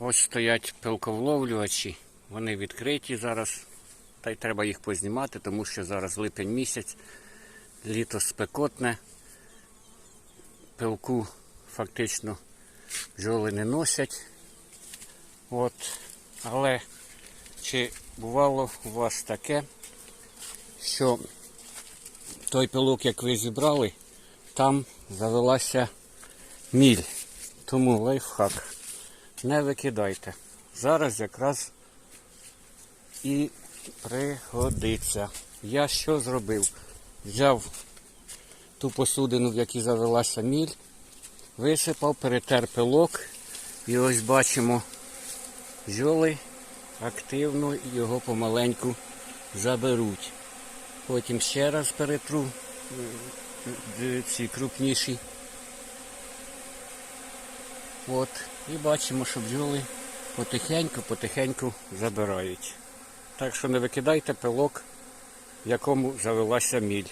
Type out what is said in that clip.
Ось стоять пилковловлювачі. Вони відкриті зараз. Та й треба їх познімати, тому що зараз липень місяць, літо спекотне. Пилку фактично бджоли не носять. От. Але чи бувало у вас таке, що той пилок, як ви зібрали, там завелася міль. Тому лайфхак. Не викидайте. Зараз якраз і пригодиться. Я що зробив? Взяв ту посудину, в якій завелася міль, висипав, перетер пилок. І ось бачимо, бджоли активно його помаленьку заберуть. Потім ще раз перетру ці крупніші. От, і бачимо, що бджоли потихеньку-потихеньку забирають. Так що не викидайте пилок, в якому завелася міль.